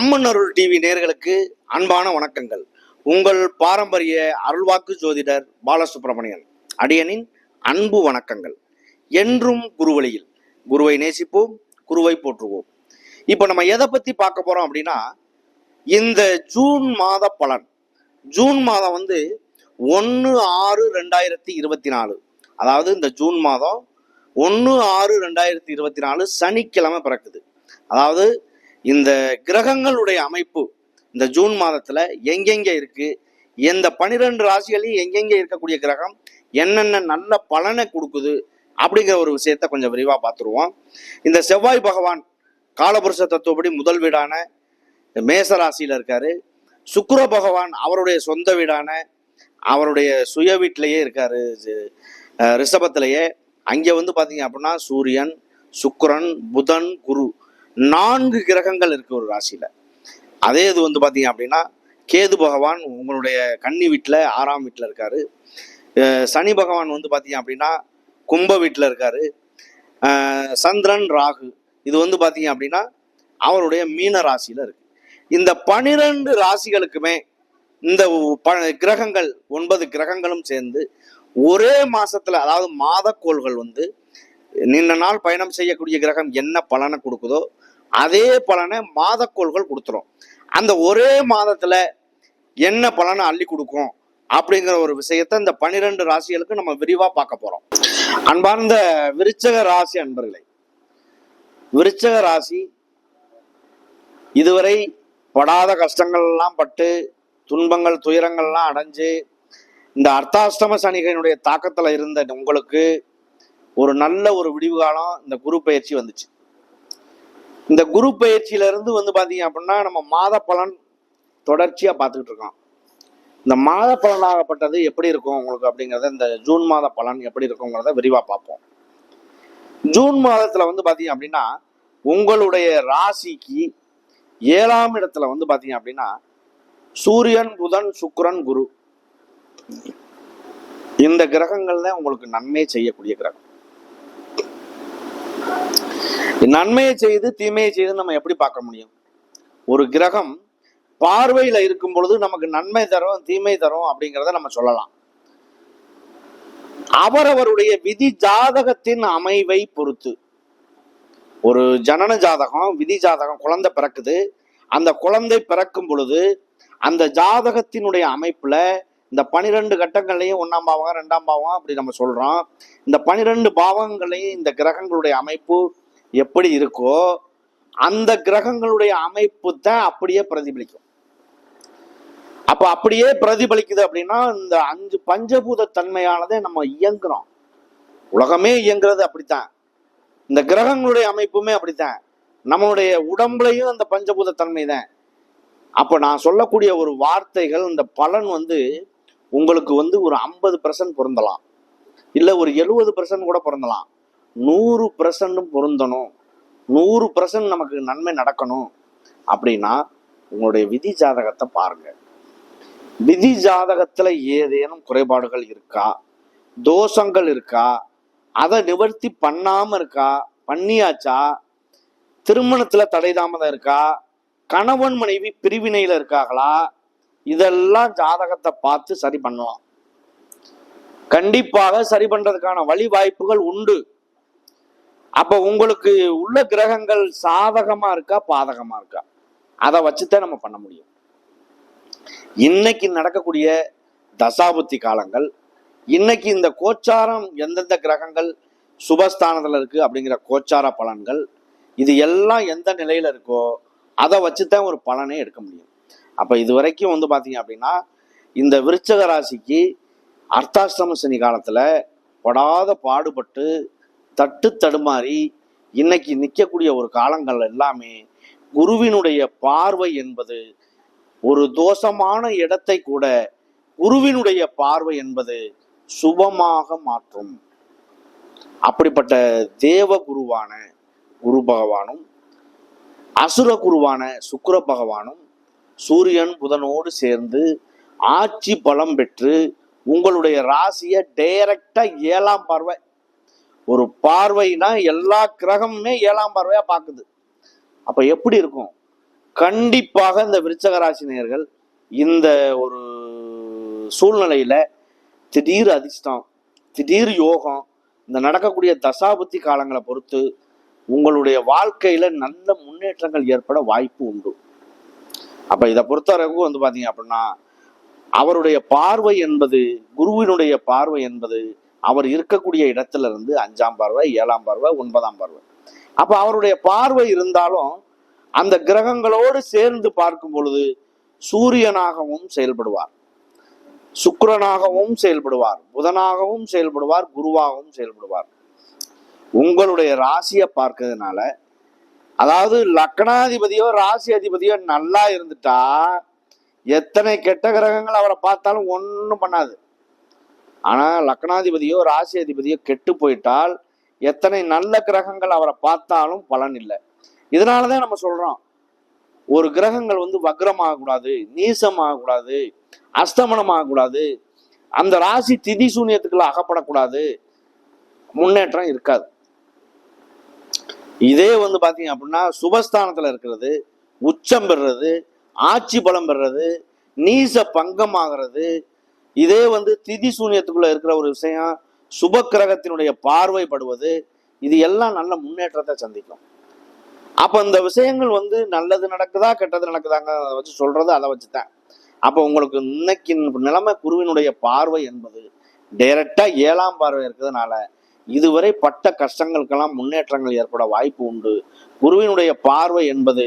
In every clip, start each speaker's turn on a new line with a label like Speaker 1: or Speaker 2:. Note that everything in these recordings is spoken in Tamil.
Speaker 1: அம்மன் அருள் டிவி நேர்களுக்கு அன்பான வணக்கங்கள். உங்கள் பாரம்பரிய அருள்வாக்கு ஜோதிடர் பாலசுப்ரமணியன் அடியனின் அன்பு வணக்கங்கள். என்றும் குருவழியில் குருவை நேசிப்போம் குருவை போற்றுவோம். இப்போ நம்ம எதை பற்றி பார்க்க போகிறோம் அப்படின்னா இந்த ஜூன் மாத பலன். ஜூன் மாதம் வந்து ஒன்று ஆறு ரெண்டாயிரத்தி இருபத்தி நாலு. அதாவது இந்த ஜூன் மாதம் ஒன்று ஆறு ரெண்டாயிரத்தி இருபத்தி நாலு சனிக்கிழமை பிறக்குது. அதாவது இந்த கிரகங்களுடைய அமைப்பு இந்த ஜூன் மாதத்துல எங்கெங்க இருக்கு? எந்த பனிரெண்டு ராசிகளையும் எங்கெங்க இருக்கக்கூடிய கிரகம்? என்னென்ன நல்ல பலனை கொடுக்குது? அப்படிங்கிற ஒரு விஷயத்த கொஞ்சம் விரிவா பார்த்துருவோம். இந்த செவ்வாய் பகவான் காலபுருஷ தத்துவப்படி முதல் வீடான மேச ராசியில இருக்காரு. சுக்கர பகவான் அவருடைய சொந்த வீடான அவருடைய சுய வீட்டிலேயே இருக்காரு. ரிஷபத்திலேயே. அங்கே வந்து பார்த்தீங்க அப்படின்னா சூரியன் சுக்கரன் புதன் குரு. நான்கு கிரகங்கள் இருக்கு ஒரு ராசியில. அதே இது வந்து பார்த்தீங்க அப்படின்னா கேது பகவான் உங்களுடைய கன்னி வீட்டில் ஆறாம் வீட்டில் இருக்காரு. சனி பகவான் வந்து பார்த்தீங்க அப்படின்னா கும்ப வீட்டில் இருக்காரு. சந்திரன் ராகு. இது வந்து பார்த்தீங்க அப்படின்னா அவருடைய மீன ராசியில இருக்கு. இந்த பனிரெண்டு ராசிகளுக்குமே இந்த ப கிரகங்கள் ஒன்பது கிரகங்களும் சேர்ந்து ஒரே மாசத்துல அதாவது மாதக்கோள்கள் வந்து நின்ன நாள் பயணம் செய்யக்கூடிய கிரகம் என்ன பலனை கொடுக்குதோ அதே பலனை மாதக்கோள்கள் கொடுத்துரும். அந்த ஒரே மாதத்துல என்ன பலனை அள்ளி கொடுக்கும் அப்படிங்கிற ஒரு விஷயத்த இந்த பனிரெண்டு ராசிகளுக்கு நம்ம விரிவா பார்க்க போறோம். அன்பார்ந்த விருச்சக ராசி அன்பர்களே விருச்சக ராசி இதுவரை படாத கஷ்டங்கள்லாம் பட்டு துன்பங்கள் துயரங்கள்லாம் அடைஞ்சு இந்த அர்த்தாஷ்டம சனிகளினுடைய தாக்கத்துல இருந்த உங்களுக்கு ஒரு நல்ல ஒரு விடிவு காலம் இந்த குரு பயிற்சி வந்துச்சு. இந்த குரு பயிற்சியில இருந்து வந்து பாத்தீங்க அப்படின்னா நம்ம மாத பலன் தொடர்ச்சியா பார்த்துக்கிட்டு இருக்கோம். இந்த மாத பலனாகப்பட்டது எப்படி இருக்கும் உங்களுக்கு அப்படிங்கறத இந்த ஜூன் மாத பலன் எப்படி இருக்குங்கிறத விரிவா பார்ப்போம். ஜூன் மாதத்துல வந்து பாத்தீங்க அப்படின்னா உங்களுடைய ராசிக்கு ஏழாம் இடத்துல வந்து பாத்தீங்க அப்படின்னா சூரியன் புதன் சுக்கரன் குரு. இந்த கிரகங்கள் தான் உங்களுக்கு நன்மை செய்யக்கூடிய கிரகம். நன்மையை செய்து தீமையை செய்து நம்ம எப்படி பார்க்க முடியும்? ஒரு கிரகம் பார்வையில இருக்கும் பொழுது நமக்கு நன்மை தரும் தீமை தரும் அப்படிங்கிறத நம்ம சொல்லலாம். அவரவருடைய விதி ஜாதகத்தின் அமைவை பொறுத்து. ஒரு ஜனன ஜாதகம் விதி ஜாதகம் குழந்தை பிறக்குது. அந்த குழந்தை பிறக்கும் பொழுது அந்த ஜாதகத்தினுடைய அமைப்புல இந்த பனிரெண்டு கட்டங்கள்லையும் ஒன்றாம் பாவகம் ரெண்டாம் பாவகம் அப்படி நம்ம சொல்றோம். இந்த பனிரெண்டு பாவங்களையும் இந்த கிரகங்களுடைய அமைப்பு எப்படி இருக்கோ அந்த கிரகங்களுடைய அமைப்பு தான் அப்படியே பிரதிபலிக்கும். அப்ப அப்படியே பிரதிபலிக்குது அப்படின்னா இந்த அஞ்சு பஞ்சபூத தன்மையானதே நம்ம இயங்குறோம். உலகமே இயங்குறது அப்படித்தான். இந்த கிரகங்களுடைய அமைப்புமே அப்படித்தான். நம்மளுடைய உடம்புலையும் அந்த பஞ்சபூத தன்மை தான். அப்ப நான் சொல்லக்கூடிய ஒரு வார்த்தைகள் இந்த பலன் வந்து உங்களுக்கு வந்து ஒரு ஐம்பது பர்சன்ட் பொருந்தலாம். இல்ல ஒரு எழுபது பர்சன்ட் கூட பிறந்தலாம் நூறு பர்சன்ட்டும் பொருந்தணும். நூறு பர்சன்ட் நமக்கு நன்மை நடக்கணும். அப்படின்னா உங்களுடைய விதி ஜாதகத்தை பாருங்க. விதி ஜாதகத்துல ஏதேனும் குறைபாடுகள் இருக்கா? தோஷங்கள் இருக்கா? அதை நிவர்த்தி பண்ணாம இருக்கா? பண்ணியாச்சா? திருமணத்துல தடை தாமதம் இருக்கா? கணவன் மனைவி பிரிவினையில இருக்காங்களா? இதெல்லாம் ஜாதகத்தை பார்த்து சரி பண்ணலாம். கண்டிப்பாக சரி பண்றதுக்கான வழி வாய்ப்புகள் உண்டு. அப்ப உங்களுக்கு உள்ள கிரகங்கள் சாதகமா இருக்கா பாதகமா இருக்கா? அதை வச்சுதான் நம்ம பண்ண முடியும். இன்னைக்கு நடக்கக்கூடிய தசாபுத்தி காலங்கள் இன்னைக்கு இந்த கோச்சாரம் எந்தெந்த கிரகங்கள் சுபஸ்தானத்துல இருக்கு அப்படிங்கிற கோச்சார பலன்கள் இது எல்லாம் எந்த நிலையில இருக்கோ அதை வச்சுதான் ஒரு பலனே எடுக்க முடியும். அப்ப இது வரைக்கும் வந்து பாத்தீங்க அப்படின்னா இந்த விருச்சக ராசிக்கு அர்த்தாஷ்டம சனி காலத்துல படாத பாடுபட்டு தட்டு தடுமாறி இன்னைக்கு நிற்கக்கூடிய ஒரு காலங்கள் எல்லாமே குருவினுடைய பார்வை என்பது ஒரு தோஷமான இடத்தை கூட குருவினுடைய பார்வை என்பது சுபமாக மாற்றும். அப்படிப்பட்ட தேவ குருவான குரு பகவானும் அசுர குருவான சுக்கர பகவானும் சூரியன் புதனோடு சேர்ந்து ஆட்சி பலம் பெற்று உங்களுடைய ராசியை டைரக்டா ஏழாம் பார்வை ஒரு பார்வைனா எல்லா கிரகமுமே ஏழாம் பார்வையா பார்க்குது. அப்ப எப்படி இருக்கும்? கண்டிப்பாக இந்த விருச்சக ராசி இந்த ஒரு சூழ்நிலையில திடீர் அதிர்ஷ்டம் திடீர் யோகம் இந்த நடக்கக்கூடிய தசாபுத்தி காலங்களை பொறுத்து உங்களுடைய வாழ்க்கையில நல்ல முன்னேற்றங்கள் ஏற்பட வாய்ப்பு உண்டு. அப்ப இதை பொறுத்தவரைக்கும் வந்து பாத்தீங்க அப்படின்னா அவருடைய பார்வை என்பது குருவினுடைய பார்வை என்பது அவர் இருக்கக்கூடிய இடத்துல இருந்து அஞ்சாம் பார்வை ஏழாம் பார்வை ஒன்பதாம் பார்வை. அப்ப அவருடைய பார்வை இருந்தாலும் அந்த கிரகங்களோடு சேர்ந்து பார்க்கும் பொழுது சூரியனாகவும் செயல்படுவார். சுக்கிரனாகவும் செயல்படுவார். புதனாகவும் செயல்படுவார். குருவாகவும் செயல்படுவார். உங்களுடைய ராசியை பார்க்கறதுனால அதாவது லக்னாதிபதியோ ராசி அதிபதியோ நல்லா இருந்துட்டா எத்தனை கெட்ட கிரகங்கள் அவரை பார்த்தாலும் ஒன்றும் பண்ணாது. ஆனால் லக்னாதிபதியோ ராசி அதிபதியோ கெட்டு போயிட்டால் எத்தனை நல்ல கிரகங்கள் அவரை பார்த்தாலும் பலன் இல்லை. இதனாலதான் நம்ம சொல்கிறோம் ஒரு கிரகங்கள் வந்து வக்ரமாகக்கூடாது நீசமாகக்கூடாது அஸ்தமனமாகக்கூடாது அந்த ராசி திதி சூன்யத்துக்குள்ள அகப்படக்கூடாது முன்னேற்றம் இருக்காது. இதே வந்து பார்த்தீங்க அப்படின்னா சுபஸ்தானத்தில் இருக்கிறது உச்சம் பெறுறது ஆட்சி பலம் பெறுறது நீச பங்கம் ஆகிறது இதே வந்து திதி சூன்யத்துக்குள்ள இருக்கிற ஒரு விஷயம் சுப கிரகத்தினுடைய பார்வைப்படுவது இது எல்லாம் நல்ல முன்னேற்றத்தை சந்திக்கும். அப்ப இந்த விஷயங்கள் வந்து நல்லது நடக்குதா கெட்டது நடக்குதாங்க அதை வச்சு சொல்றது அதை வச்சுதான். அப்ப உங்களுக்கு இன்னைக்கு நிலைமை குருவினுடைய பார்வை என்பது டைரக்டா ஏழாம் பார்வை இருக்கிறதுனால இதுவரை பட்ட கஷ்டங்களுக்கெல்லாம் முன்னேற்றங்கள் ஏற்பட வாய்ப்பு உண்டு. குருவினுடைய பார்வை என்பது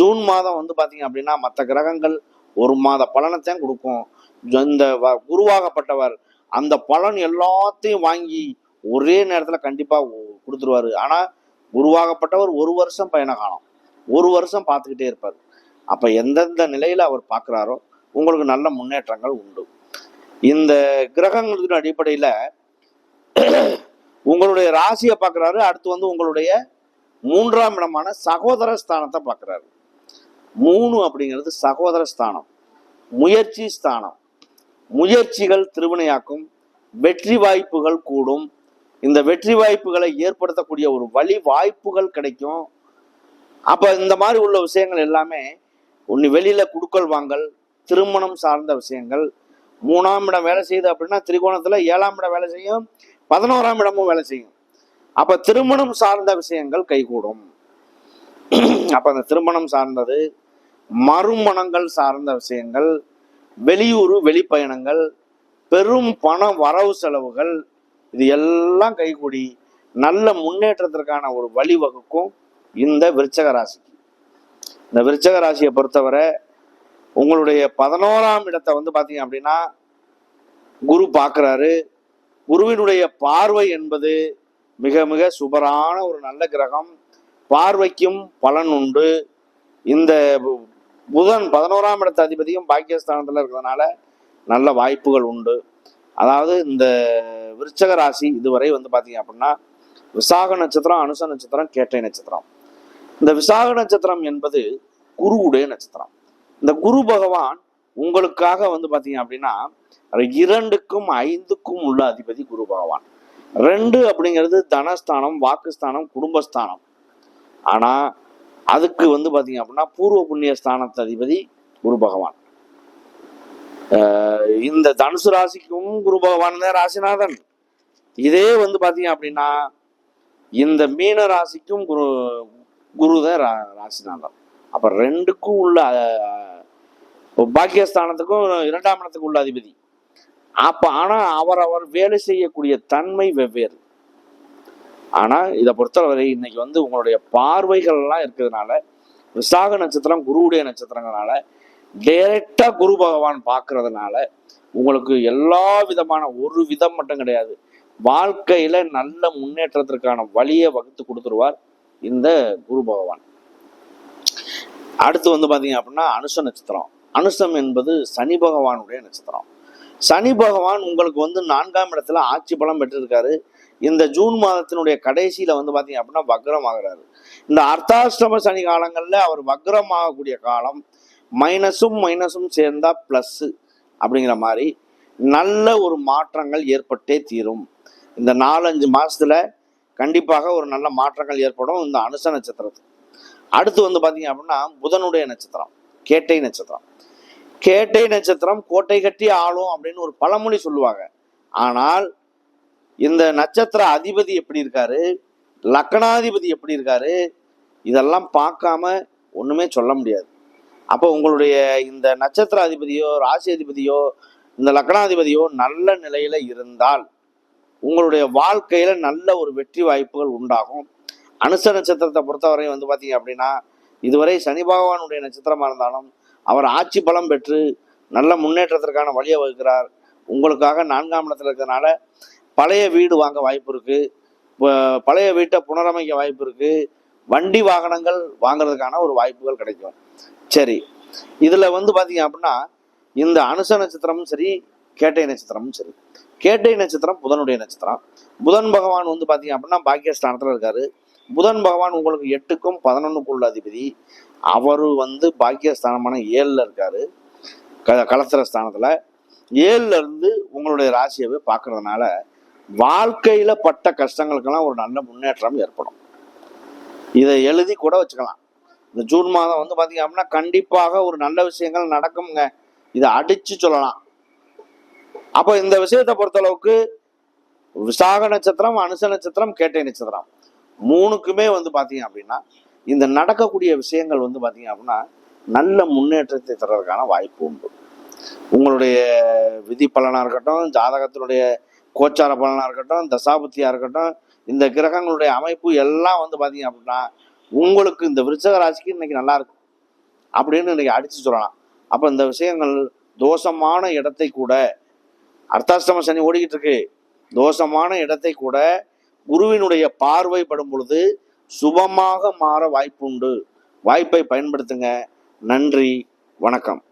Speaker 1: ஜூன் மாதம் வந்து பாத்தீங்க அப்படின்னா மற்ற கிரகங்கள் ஒரு மாத பலனைத்தான் கொடுக்கும். இந்த வ- குருவாகப்பட்டவர் அந்த பலன் எல்லாத்தையும் வாங்கி ஒரே நேரத்துல கண்டிப்பா கொடுத்துருவாரு. ஆனா குருவாகப்பட்டவர் ஒரு வருஷம் பயண காலம். ஒரு வருஷம் பார்த்துக்கிட்டே இருப்பார். அப்ப எந்தெந்த நிலையில அவர் பார்க்குறாரோ உங்களுக்கு நல்ல முன்னேற்றங்கள் உண்டு. இந்த கிரகங்களின் அடிப்படையில உங்களுடைய ராசியை பார்க்குறாரு. அடுத்து வந்து உங்களுடைய மூன்றாம் இடமான சகோதர ஸ்தானத்தை பார்க்குறாரு. மூணு அப்படிங்கிறது சகோதர ஸ்தானம். முயற்சி ஸ்தானம். முயற்சிகள் திருவினையாக்கும் வெற்றி வாய்ப்புகள் கூடும். இந்த வெற்றி வாய்ப்புகளை ஏற்படுத்தக்கூடிய ஒரு வழி வாய்ப்புகள் கிடைக்கும். அப்போ இந்த மாதிரி உள்ள விஷயங்கள் எல்லாமே ஒன்று வெளியில் குடுக்கல் வாங்கல் திருமணம் சார்ந்த விஷயங்கள். மூணாம் இடம் வேலை செய்யுது அப்படின்னா திரிகோணத்தில் ஏழாம் இடம் வேலை செய்யும் பதினோராம் இடமும் வேலை செய்யும். அப்போ திருமணம் சார்ந்த விஷயங்கள் கைகூடும். அப்போ அந்த திருமணம் சார்ந்தது மறுமணங்கள் சார்ந்த விஷயங்கள் வெளியூர் வெளிப்பயணங்கள் பெரும் பண வரவு செலவுகள் இது எல்லாம் கைகூடி நல்ல முன்னேற்றத்திற்கான ஒரு வழிவகுக்கும் இந்த விருச்சக ராசிக்கு. இந்த விருச்சக ராசியை பொறுத்தவரை உங்களுடைய பதினோராம் இடத்தை வந்து பார்த்தீங்க அப்படின்னா குரு பார்க்குறாரு. குருவினுடைய பார்வை என்பது மிக மிக சுபரான ஒரு நல்ல கிரகம். பார்வைக்கும் பலன் உண்டு. இந்த புதன் பதினோராம் இடத்த அதிபதியும் பாக்கியஸ்தானத்தில் இருக்கிறதுனால நல்ல வாய்ப்புகள் உண்டு. அதாவது இந்த விருச்சக ராசி இதுவரை வந்து பார்த்தீங்க அப்படின்னா விசாக நட்சத்திரம் அனுச நட்சத்திரம் கேட்டை நட்சத்திரம். இந்த விசாக நட்சத்திரம் என்பது குருவுடைய நட்சத்திரம். இந்த குரு பகவான் உங்களுக்காக வந்து பார்த்தீங்க அப்படின்னா இரண்டுக்கும் ஐந்துக்கும் உள்ள அதிபதி குரு பகவான். ரெண்டு அப்படிங்கிறது தனஸ்தானம் வாக்குஸ்தானம் குடும்பஸ்தானம். ஆனா அதுக்கு வந்து பார்த்தீங்க அப்படின்னா பூர்வ புண்ணிய ஸ்தானத்து அதிபதி குரு பகவான். ஆஹ் இந்த தனுசு ராசிக்கும் குரு பகவான் தான் ராசிநாதன். இதே வந்து பார்த்தீங்க அப்படின்னா இந்த மீன ராசிக்கும் குரு குரு தான் ரா- ராசிநாதன். அப்ப ரெண்டுக்கும் உள்ள பாக்கியஸ்தானத்துக்கும் இரண்டாம் இடத்துக்கு உள்ள அதிபதி. அப்போ ஆனா அவர் அவர் வேலை செய்யக்கூடிய தன்மை வெவ்வேறு. ஆனால் இதை பொறுத்தவரை இன்னைக்கு வந்து உங்களுடைய பார்வைகள்லாம் இருக்கிறதுனால விசாக நட்சத்திரம் குருவுடைய நட்சத்திரங்களால டைரக்டா குரு பகவான் பார்க்கறதுனால உங்களுக்கு எல்லா விதமான ஒரு விதம் மட்டும் கிடையாது. வாழ்க்கையில நல்ல முன்னேற்றத்திற்கான வழியை வகுத்து கொடுத்துருவார் இந்த குரு பகவான். அடுத்து வந்து பார்த்தீங்க அப்படின்னா அனுச நட்சத்திரம். அனுசம் என்பது சனி பகவானுடைய நட்சத்திரம். சனி பகவான் உங்களுக்கு வந்து நான்காம் இடத்துல ஆட்சி பலம் பெற்றிருக்காரு. இந்த ஜூன் மாதத்தினுடைய கடைசியில வந்து பாத்தீங்க அப்படின்னா வக்ரம் ஆகிறாரு இந்த அர்த்தாஷ்டம சனி காலங்கள்ல அவர் வக்ரம் ஆகக்கூடிய காலம் மைனஸும் மைனஸும் சேர்ந்தா பிளஸ் அப்படிங்கிற மாதிரி நல்ல ஒரு மாற்றங்கள் ஏற்பட்டே தீரும். இந்த நாலஞ்சு மாசத்துல கண்டிப்பாக ஒரு நல்ல மாற்றங்கள் ஏற்படும் இந்த அனுச நட்சத்திரத்துக்கு அடுத்து வந்து பார்த்தீங்க அப்படின்னா புதனுடைய நட்சத்திரம் கேட்டை நட்சத்திரம். கேட்டை நட்சத்திரம் கோட்டை கட்டி ஆளும் அப்படின்னு ஒரு பழமொழி சொல்லுவாங்க. ஆனால் இந்த நட்சத்திர அதிபதி எப்படி இருக்காரு? லக்கணாதிபதி எப்படி இருக்காரு? இதெல்லாம் பார்க்காம ஒண்ணுமே சொல்ல முடியாது. அப்போ உங்களுடைய இந்த நட்சத்திர அதிபதியோ ராசி அதிபதியோ இந்த லக்கணாதிபதியோ நல்ல நிலையில இருந்தால் உங்களுடைய வாழ்க்கையில நல்ல ஒரு வெற்றி வாய்ப்புகள் உண்டாகும். அனுச நட்சத்திரத்தை பொறுத்தவரை வந்து பார்த்தீங்க அப்படின்னா இதுவரை சனி பகவானுடைய நட்சத்திரமா இருந்தாலும் அவர் ஆட்சி பலம் பெற்று நல்ல முன்னேற்றத்திற்கான வழியை வகுக்கிறார். உங்களுக்காக நான்காம் இடத்துல இருக்கிறதுனால பழைய வீடு வாங்க வாய்ப்பு இருக்கு. பழைய வீட்டை புனரமைக்க வாய்ப்பு இருக்கு. வண்டி வாகனங்கள் வாங்குறதுக்கான ஒரு வாய்ப்புகள் கிடைக்கும். சரி இதுல வந்து பாத்தீங்க அப்படின்னா இந்த அனுச நட்சத்திரமும் சரி கேட்டை நட்சத்திரமும் சரி. கேட்டை நட்சத்திரம் புதனுடைய நட்சத்திரம். புதன் பகவான் வந்து பாத்தீங்க அப்படின்னா பாக்கியஸ்தானத்துல இருக்காரு. புதன் பகவான் உங்களுக்கு எட்டுக்கும் பதினொன்னுக்குள்ள அதிபதி. அவரு வந்து பாக்கியஸ்தானமான ஏழுல இருக்காரு. க கலத்திர ஸ்தானத்துல. ஏழுல இருந்து உங்களுடைய ராசியவே பார்க்கறதுனால வாழ்க்கையில பட்ட கஷ்டங்களுக்கெல்லாம் ஒரு நல்ல முன்னேற்றம் ஏற்படும். இதை எழுதி கூட வச்சுக்கலாம். இந்த ஜூன் மாதம் வந்து பாத்தீங்க அப்படின்னா கண்டிப்பாக ஒரு நல்ல விஷயங்கள் நடக்குங்க இதை அடிச்சு சொல்லலாம். அப்போ இந்த விஷயத்தை பொறுத்தளவுக்கு விசாக நட்சத்திரம் அனுச நட்சத்திரம் கேட்டை நட்சத்திரம் மூணுக்குமே வந்து பாத்தீங்க அப்படின்னா இந்த நடக்கக்கூடிய விஷயங்கள் வந்து பாத்தீங்க அப்படின்னா நல்ல முன்னேற்றத்தை தர்றதுக்கான வாய்ப்பு உண்டு. உங்களுடைய விதி பலனா இருக்கட்டும் ஜாதகத்தினுடைய கோச்சார பலனாக இருக்கட்டும் தசாபுத்தியாக இருக்கட்டும் இந்த கிரகங்களுடைய அமைப்பு எல்லாம் வந்து பார்த்தீங்க அப்படின்னா உங்களுக்கு இந்த விருச்சக ராசிக்கு இன்னைக்கு நல்லா இருக்கும். அப்படின்னு இன்னைக்கு அடித்து சொல்லலாம். அப்போ இந்த விஷயங்கள் தோஷமான இடத்தை கூட அர்த்தாஷ்டம சனி ஓடிக்கிட்டு இருக்கு. தோஷமான இடத்தை கூட குருவினுடைய பார்வைப்படும் பொழுது சுபமாக மாற வாய்ப்புண்டு. வாய்ப்பை பயன்படுத்துங்க. நன்றி. வணக்கம்.